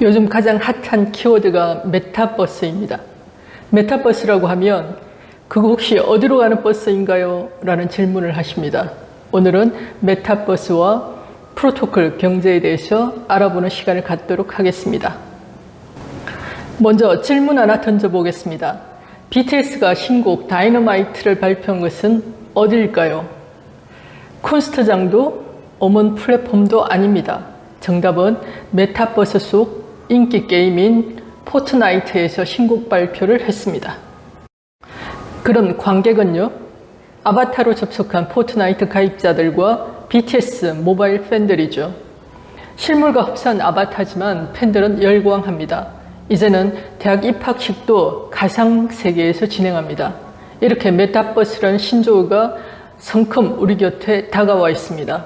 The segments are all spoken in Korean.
요즘 가장 핫한 키워드가 메타버스입니다. 메타버스라고 하면 그거 혹시 어디로 가는 버스인가요? 라는 질문을 하십니다. 오늘은 메타버스와 프로토콜 경제에 대해서 알아보는 시간을 갖도록 하겠습니다. 먼저 질문 하나 던져보겠습니다. BTS가 신곡 다이너마이트를 발표한 것은 어디일까요? 콘스트장도 어먼 플랫폼도 아닙니다. 정답은 메타버스 속 인기 게임인 포트나이트에서 신곡 발표를 했습니다. 그럼 관객은요? 아바타로 접속한 포트나이트 가입자들과 BTS 모바일 팬들이죠. 실물과 흡사한 아바타지만 팬들은 열광합니다. 이제는 대학 입학식도 가상 세계에서 진행합니다. 이렇게 메타버스라는 신조어가 성큼 우리 곁에 다가와 있습니다.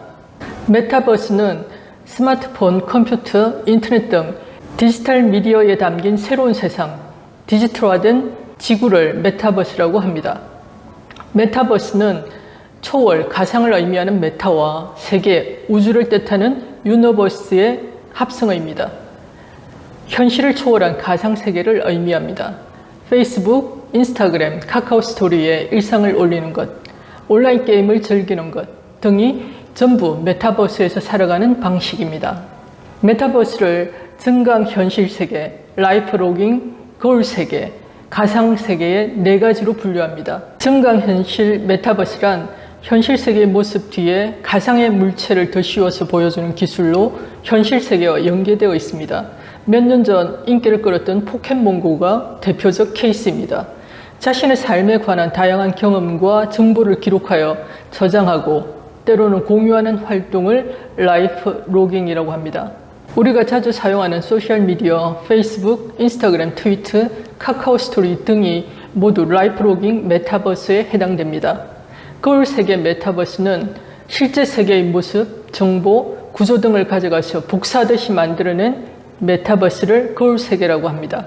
메타버스는 스마트폰, 컴퓨터, 인터넷 등 디지털 미디어에 담긴 새로운 세상, 디지털화된 지구를 메타버스라고 합니다. 메타버스는 초월, 가상을 의미하는 메타와 세계, 우주를 뜻하는 유니버스의 합성어입니다. 현실을 초월한 가상 세계를 의미합니다. 페이스북, 인스타그램, 카카오 스토리에 일상을 올리는 것, 온라인 게임을 즐기는 것 등이 전부 메타버스에서 살아가는 방식입니다. 메타버스를 증강 현실 세계, 라이프 로깅, 거울 세계, 가상 세계의 네 가지로 분류합니다. 증강 현실 메타버스란 현실 세계의 모습 뒤에 가상의 물체를 더 씌워서 보여주는 기술로 현실 세계와 연계되어 있습니다. 몇 년 전 인기를 끌었던 포켓몬고가 대표적 케이스입니다. 자신의 삶에 관한 다양한 경험과 정보를 기록하여 저장하고 때로는 공유하는 활동을 라이프 로깅이라고 합니다. 우리가 자주 사용하는 소셜미디어, 페이스북, 인스타그램, 트위터, 카카오 스토리 등이 모두 라이프 로깅 메타버스에 해당됩니다. 거울 세계 메타버스는 실제 세계의 모습, 정보, 구조 등을 가져가서 복사하듯이 만들어낸 메타버스를 거울 세계라고 합니다.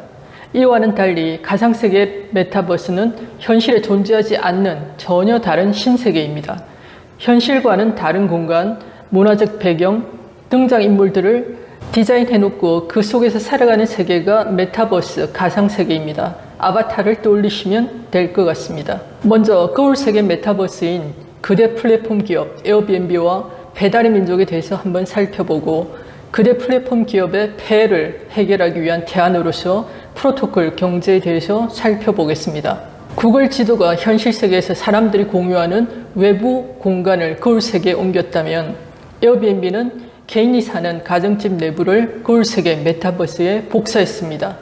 이와는 달리 가상세계 메타버스는 현실에 존재하지 않는 전혀 다른 신세계입니다. 현실과는 다른 공간, 문화적 배경, 등장인물들을 디자인해놓고 그 속에서 살아가는 세계가 메타버스 가상세계입니다. 아바타를 떠올리시면 될 것 같습니다. 먼저 거울 세계 메타버스인 그대 플랫폼 기업 에어비앤비와 배달의 민족에 대해서 한번 살펴보고 그대 플랫폼 기업의 폐해를 해결하기 위한 대안으로서 프로토콜 경제에 대해서 살펴보겠습니다. 구글 지도가 현실 세계에서 사람들이 공유하는 외부 공간을 거울 세계에 옮겼다면 에어비앤비는 개인이 사는 가정집 내부를 거울 세계 메타버스에 복사했습니다.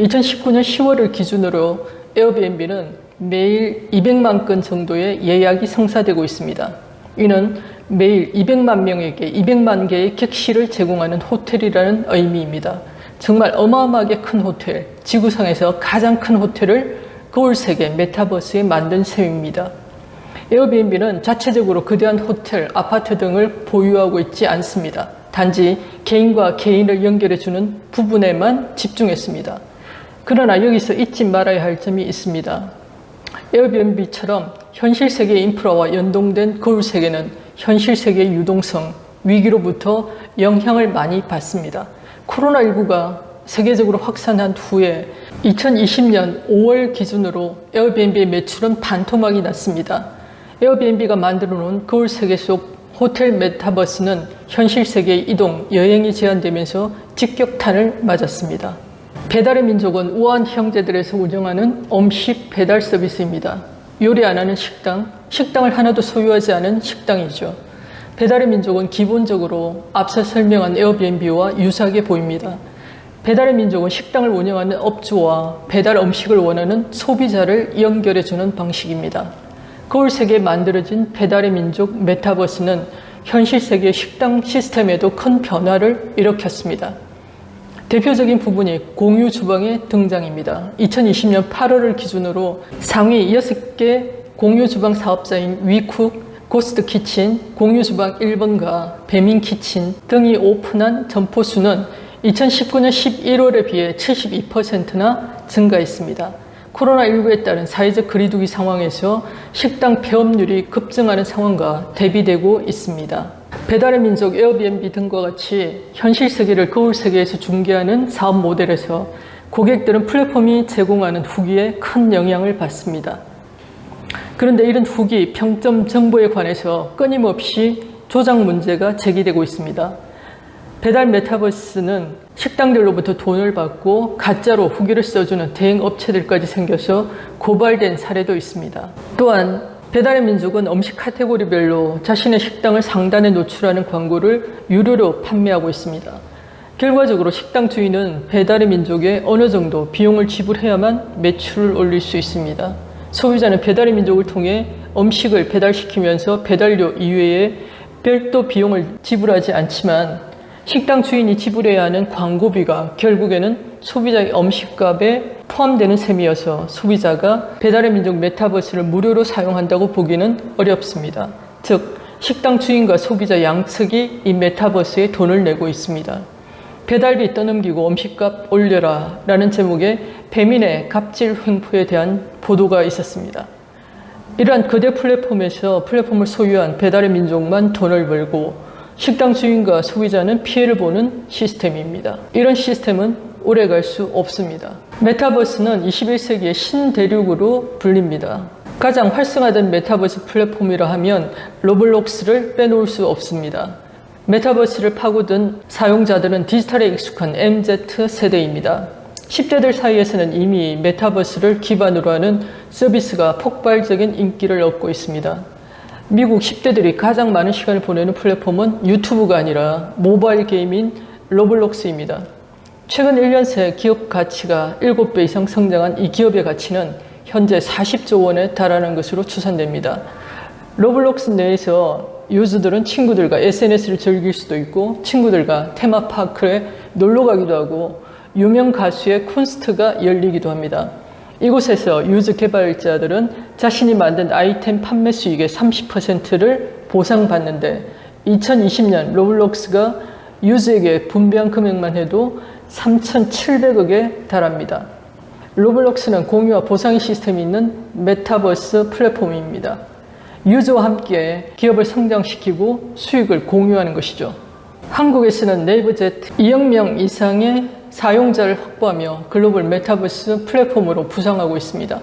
2019년 10월을 기준으로 에어비앤비는 매일 200만 건 정도의 예약이 성사되고 있습니다. 이는 매일 200만 명에게 200만 개의 객실을 제공하는 호텔이라는 의미입니다. 정말 어마어마하게 큰 호텔, 지구상에서 가장 큰 호텔을 거울 세계 메타버스에 만든 셈입니다. 에어비앤비는 자체적으로 거대한 호텔, 아파트 등을 보유하고 있지 않습니다. 단지 개인과 개인을 연결해주는 부분에만 집중했습니다. 그러나 여기서 잊지 말아야 할 점이 있습니다. 에어비앤비처럼 현실 세계 인프라와 연동된 거울 세계는 현실 세계의 유동성, 위기로부터 영향을 많이 받습니다. 코로나19가 세계적으로 확산한 후에 2020년 5월 기준으로 에어비앤비의 매출은 반토막이 났습니다. 에어비앤비가 만들어 놓은 거울 세계 속 호텔 메타버스는 현실 세계의 이동, 여행이 제한되면서 직격탄을 맞았습니다. 배달의 민족은 우아한 형제들에서 운영하는 음식 배달 서비스입니다. 요리 안 하는 식당, 식당을 하나도 소유하지 않은 식당이죠. 배달의 민족은 기본적으로 앞서 설명한 에어비앤비와 유사하게 보입니다. 배달의 민족은 식당을 운영하는 업주와 배달 음식을 원하는 소비자를 연결해주는 방식입니다. 거울 세계에 만들어진 배달의 민족 메타버스는 현실 세계의 식당 시스템에도 큰 변화를 일으켰습니다. 대표적인 부분이 공유 주방의 등장입니다. 2020년 8월을 기준으로 상위 6개 공유 주방 사업자인 위쿡, 고스트 키친, 공유 주방 1번가, 배민 키친 등이 오픈한 점포 수는 2019년 11월에 비해 72%나 증가했습니다. 코로나19에 따른 사회적 거리두기 상황에서 식당 폐업률이 급증하는 상황과 대비되고 있습니다. 배달의 민족 에어비앤비 등과 같이 현실 세계를 거울 세계에서 중개하는 사업 모델에서 고객들은 플랫폼이 제공하는 후기에 큰 영향을 받습니다. 그런데 이런 후기 평점 정보에 관해서 끊임없이 조작 문제가 제기되고 있습니다. 배달 메타버스는 식당들로부터 돈을 받고 가짜로 후기를 써주는 대행 업체들까지 생겨서 고발된 사례도 있습니다. 또한 배달의 민족은 음식 카테고리별로 자신의 식당을 상단에 노출하는 광고를 유료로 판매하고 있습니다. 결과적으로 식당 주인은 배달의 민족에 어느 정도 비용을 지불해야만 매출을 올릴 수 있습니다. 소비자는 배달의 민족을 통해 음식을 배달시키면서 배달료 이외에 별도 비용을 지불하지 않지만 식당 주인이 지불해야 하는 광고비가 결국에는 소비자의 음식값에 포함되는 셈이어서 소비자가 배달의 민족 메타버스를 무료로 사용한다고 보기는 어렵습니다. 즉, 식당 주인과 소비자 양측이 이 메타버스에 돈을 내고 있습니다. 배달비 떠넘기고 음식값 올려라 라는 제목의 배민의 갑질 횡포에 대한 보도가 있었습니다. 이러한 거대 플랫폼에서 플랫폼을 소유한 배달의 민족만 돈을 벌고 식당 주인과 소비자는 피해를 보는 시스템입니다. 이런 시스템은 오래 갈 수 없습니다. 메타버스는 21세기의 신대륙으로 불립니다. 가장 활성화된 메타버스 플랫폼이라 하면 로블록스를 빼놓을 수 없습니다. 메타버스를 파고든 사용자들은 디지털에 익숙한 MZ 세대입니다. 10대들 사이에서는 이미 메타버스를 기반으로 하는 서비스가 폭발적인 인기를 얻고 있습니다. 미국 10대들이 가장 많은 시간을 보내는 플랫폼은 유튜브가 아니라 모바일 게임인 로블록스입니다. 최근 1년 새 기업 가치가 7배 이상 성장한 이 기업의 가치는 현재 40조 원에 달하는 것으로 추산됩니다. 로블록스 내에서 유저들은 친구들과 SNS를 즐길 수도 있고 친구들과 테마파크에 놀러 가기도 하고 유명 가수의 콘스트가 열리기도 합니다. 이곳에서 유저 개발자들은 자신이 만든 아이템 판매 수익의 30%를 보상받는데 2020년 로블록스가 유저에게 분배한 금액만 해도 3,700억에 달합니다. 로블록스는 공유와 보상 시스템이 있는 메타버스 플랫폼입니다. 유저와 함께 기업을 성장시키고 수익을 공유하는 것이죠. 한국에서는 네이버 Z 2억 명 이상의 사용자를 확보하며 글로벌 메타버스 플랫폼으로 부상하고 있습니다.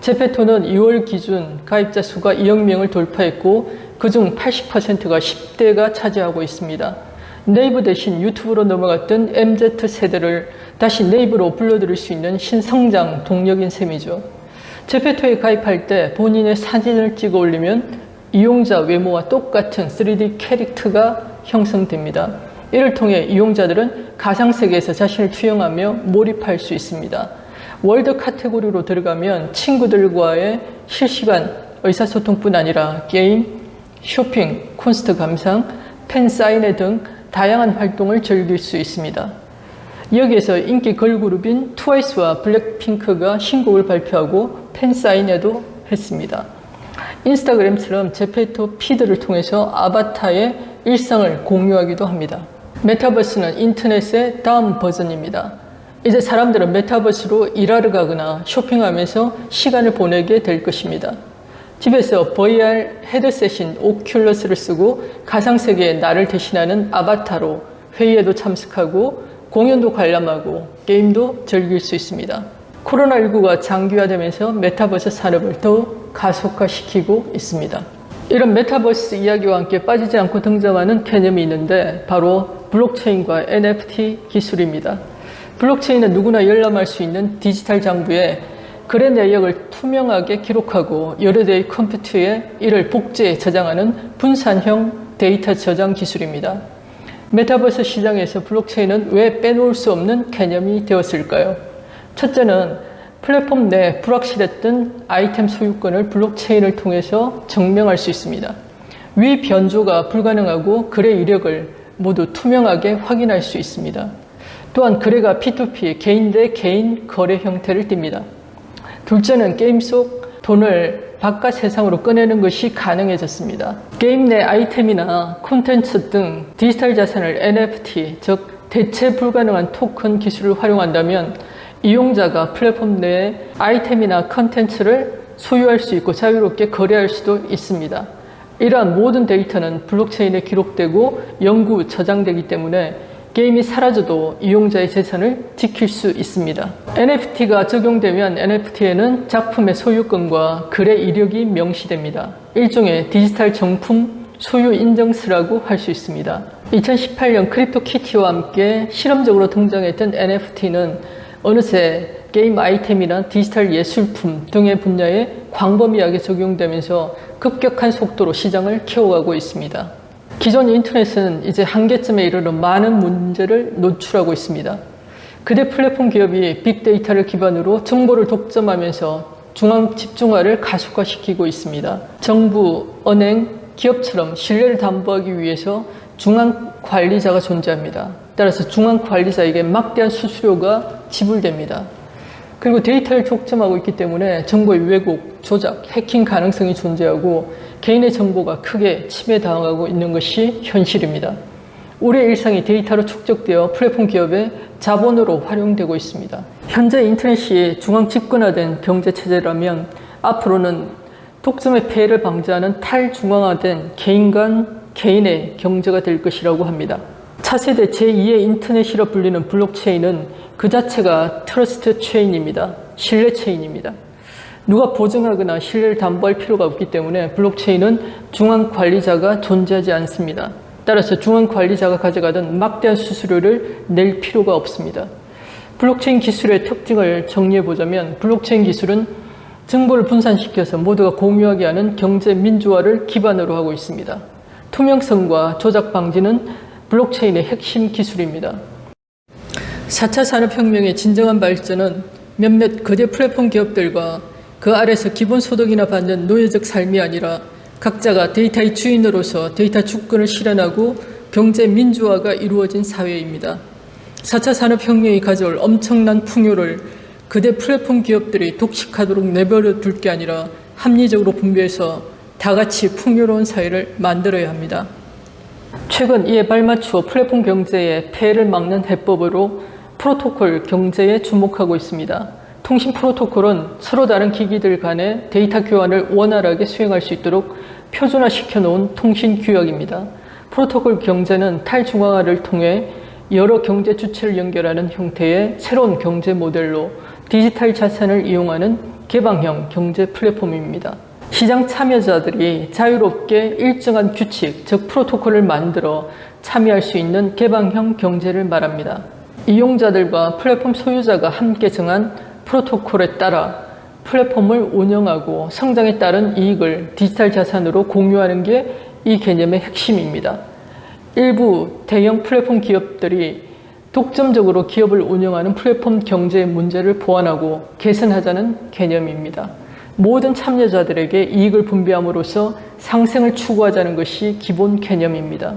제페토는 2월 기준 가입자 수가 2억 명을 돌파했고 그중 80%가 10대가 차지하고 있습니다. 네이버 대신 유튜브로 넘어갔던 MZ 세대를 다시 네이버로 불러들일 수 있는 신성장 동력인 셈이죠. 제페토에 가입할 때 본인의 사진을 찍어 올리면 이용자 외모와 똑같은 3D 캐릭터가 형성됩니다. 이를 통해 이용자들은 가상세계에서 자신을 투영하며 몰입할 수 있습니다. 월드 카테고리로 들어가면 친구들과의 실시간 의사소통뿐 아니라 게임, 쇼핑, 콘서트 감상, 팬 사인회 등 다양한 활동을 즐길 수 있습니다. 여기에서 인기 걸그룹인 트와이스와 블랙핑크가 신곡을 발표하고 팬 사인회도 했습니다. 인스타그램처럼 제페토 피드를 통해서 아바타의 일상을 공유하기도 합니다. 메타버스는 인터넷의 다음 버전입니다. 이제 사람들은 메타버스로 일하러 가거나 쇼핑하면서 시간을 보내게 될 것입니다. 집에서 VR 헤드셋인 오큘러스를 쓰고 가상세계의 나를 대신하는 아바타로 회의에도 참석하고 공연도 관람하고 게임도 즐길 수 있습니다. 코로나19가 장기화되면서 메타버스 산업을 더욱 가속화시키고 있습니다. 이런 메타버스 이야기와 함께 빠지지 않고 등장하는 개념이 있는데 바로 블록체인과 NFT 기술입니다. 블록체인은 누구나 열람할 수 있는 디지털 장부에 거래 내역을 투명하게 기록하고 여러 대의 컴퓨터에 이를 복제해 저장하는 분산형 데이터 저장 기술입니다. 메타버스 시장에서 블록체인은 왜 빼놓을 수 없는 개념이 되었을까요? 첫째는 플랫폼 내 불확실했던 아이템 소유권을 블록체인을 통해서 증명할 수 있습니다. 위 변조가 불가능하고 거래 이력을 모두 투명하게 확인할 수 있습니다. 또한 거래가 P2P, 개인 대 개인 거래 형태를 띱니다. 둘째는 게임 속 돈을 바깥 세상으로 꺼내는 것이 가능해졌습니다. 게임 내 아이템이나 콘텐츠 등 디지털 자산을 NFT, 즉 대체 불가능한 토큰 기술을 활용한다면 이용자가 플랫폼 내에 아이템이나 컨텐츠를 소유할 수 있고 자유롭게 거래할 수도 있습니다. 이러한 모든 데이터는 블록체인에 기록되고 영구 저장되기 때문에 게임이 사라져도 이용자의 재산을 지킬 수 있습니다. NFT가 적용되면 NFT에는 작품의 소유권과 거래 이력이 명시됩니다. 일종의 디지털 정품 소유 인증서라고 할 수 있습니다. 2018년 크립토 키티와 함께 실험적으로 등장했던 NFT는 어느새 게임 아이템이나 디지털 예술품 등의 분야에 광범위하게 적용되면서 급격한 속도로 시장을 키워가고 있습니다. 기존 인터넷은 이제 한계점에 이르는 많은 문제를 노출하고 있습니다. 그대 플랫폼 기업이 빅데이터를 기반으로 정보를 독점하면서 중앙 집중화를 가속화시키고 있습니다. 정부, 은행, 기업처럼 신뢰를 담보하기 위해서 중앙 관리자가 존재합니다. 따라서 중앙 관리자에게 막대한 수수료가 지불됩니다. 그리고 데이터를 독점하고 있기 때문에 정보의 왜곡, 조작, 해킹 가능성이 존재하고 개인의 정보가 크게 침해당하고 있는 것이 현실입니다. 우리의 일상이 데이터로 축적되어 플랫폼 기업의 자본으로 활용되고 있습니다. 현재 인터넷이 중앙 집권화된 경제 체제라면 앞으로는 독점의 폐해를 방지하는 탈중앙화된 개인 간 개인의 경제가 될 것이라고 합니다. 차세대 제2의 인터넷이라 불리는 블록체인은 그 자체가 트러스트 체인입니다. 신뢰 체인입니다. 누가 보증하거나 신뢰를 담보할 필요가 없기 때문에 블록체인은 중앙 관리자가 존재하지 않습니다. 따라서 중앙 관리자가 가져가던 막대한 수수료를 낼 필요가 없습니다. 블록체인 기술의 특징을 정리해 보자면 블록체인 기술은 정보를 분산시켜서 모두가 공유하게 하는 경제 민주화를 기반으로 하고 있습니다. 투명성과 조작 방지는 블록체인의 핵심 기술입니다. 4차 산업혁명의 진정한 발전은 몇몇 거대 플랫폼 기업들과 그 아래서 기본소득이나 받는 노예적 삶이 아니라 각자가 데이터의 주인으로서 데이터 주권을 실현하고 경제 민주화가 이루어진 사회입니다. 4차 산업혁명이 가져올 엄청난 풍요를 그대 플랫폼 기업들이 독식하도록 내버려 둘 게 아니라 합리적으로 분배해서 다 같이 풍요로운 사회를 만들어야 합니다. 최근 이에 발맞추어 플랫폼 경제의 폐해를 막는 해법으로 프로토콜 경제에 주목하고 있습니다. 통신 프로토콜은 서로 다른 기기들 간의 데이터 교환을 원활하게 수행할 수 있도록 표준화시켜 놓은 통신 규약입니다. 프로토콜 경제는 탈중앙화를 통해 여러 경제 주체를 연결하는 형태의 새로운 경제 모델로 디지털 자산을 이용하는 개방형 경제 플랫폼입니다. 시장 참여자들이 자유롭게 일정한 규칙, 즉 프로토콜을 만들어 참여할 수 있는 개방형 경제를 말합니다. 이용자들과 플랫폼 소유자가 함께 정한 프로토콜에 따라 플랫폼을 운영하고 성장에 따른 이익을 디지털 자산으로 공유하는 게 이 개념의 핵심입니다. 일부 대형 플랫폼 기업들이 독점적으로 기업을 운영하는 플랫폼 경제의 문제를 보완하고 개선하자는 개념입니다. 모든 참여자들에게 이익을 분배함으로써 상생을 추구하자는 것이 기본 개념입니다.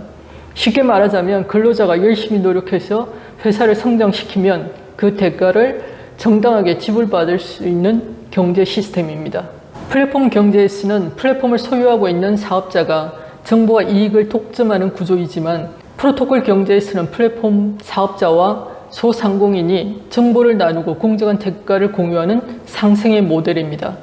쉽게 말하자면 근로자가 열심히 노력해서 회사를 성장시키면 그 대가를 정당하게 지불받을 수 있는 경제 시스템입니다. 플랫폼 경제에서는 플랫폼을 소유하고 있는 사업자가 정보와 이익을 독점하는 구조이지만 프로토콜 경제에서는 플랫폼 사업자와 소상공인이 정보를 나누고 공정한 대가를 공유하는 상생의 모델입니다.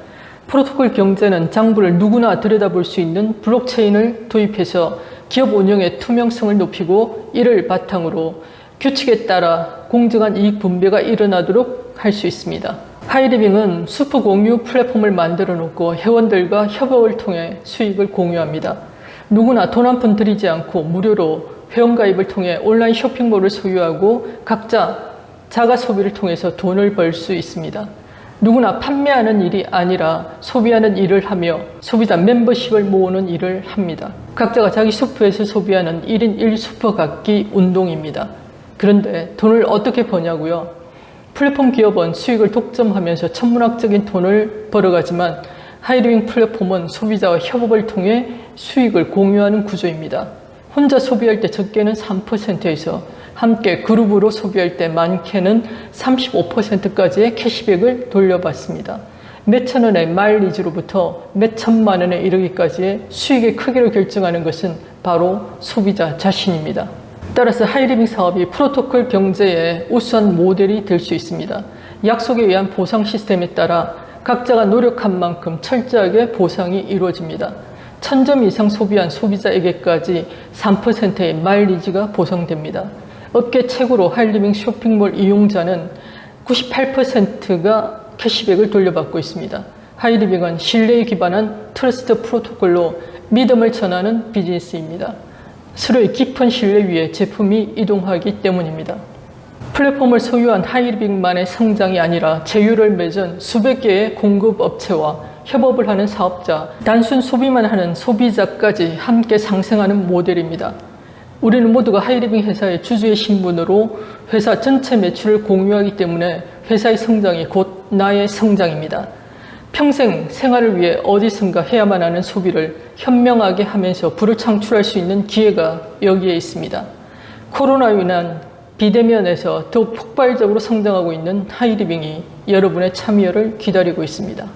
프로토콜 경제는 장부를 누구나 들여다볼 수 있는 블록체인을 도입해서 기업 운영의 투명성을 높이고 이를 바탕으로 규칙에 따라 공정한 이익 분배가 일어나도록 할 수 있습니다. 하이리빙은 슈퍼 공유 플랫폼을 만들어 놓고 회원들과 협업을 통해 수익을 공유합니다. 누구나 돈 한 푼 들이지 않고 무료로 회원가입을 통해 온라인 쇼핑몰을 소유하고 각자 자가 소비를 통해서 돈을 벌 수 있습니다. 누구나 판매하는 일이 아니라 소비하는 일을 하며 소비자 멤버십을 모으는 일을 합니다. 각자가 자기 슈퍼에서 소비하는 1인 1슈퍼 갖기 운동입니다. 그런데 돈을 어떻게 버냐고요? 플랫폼 기업은 수익을 독점하면서 천문학적인 돈을 벌어가지만 하이리빙 플랫폼은 소비자와 협업을 통해 수익을 공유하는 구조입니다. 혼자 소비할 때 적게는 3%에서 함께 그룹으로 소비할 때 많게는 35%까지의 캐시백을 돌려받습니다. 몇천 원의 마일리지로부터 몇 천만 원에 이르기까지의 수익의 크기를 결정하는 것은 바로 소비자 자신입니다. 따라서 하이리빙 사업이 프로토콜 경제의 우수한 모델이 될 수 있습니다. 약속에 의한 보상 시스템에 따라 각자가 노력한 만큼 철저하게 보상이 이루어집니다. 1000점 이상 소비한 소비자에게까지 3%의 마일리지가 보상됩니다. 업계 최고로 하이리빙 쇼핑몰 이용자는 98%가 캐시백을 돌려받고 있습니다. 하이리빙은 신뢰에 기반한 트러스트 프로토콜로 믿음을 전하는 비즈니스입니다. 서로의 깊은 신뢰 위에 제품이 이동하기 때문입니다. 플랫폼을 소유한 하이리빙만의 성장이 아니라 제휴를 맺은 수백 개의 공급 업체와 협업을 하는 사업자, 단순 소비만 하는 소비자까지 함께 상생하는 모델입니다. 우리는 모두가 하이리빙 회사의 주주의 신분으로 회사 전체 매출을 공유하기 때문에 회사의 성장이 곧 나의 성장입니다. 평생 생활을 위해 어디선가 해야만 하는 소비를 현명하게 하면서 부를 창출할 수 있는 기회가 여기에 있습니다. 코로나로 인한 비대면에서 더욱 폭발적으로 성장하고 있는 하이리빙이 여러분의 참여를 기다리고 있습니다.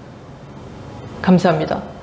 감사합니다.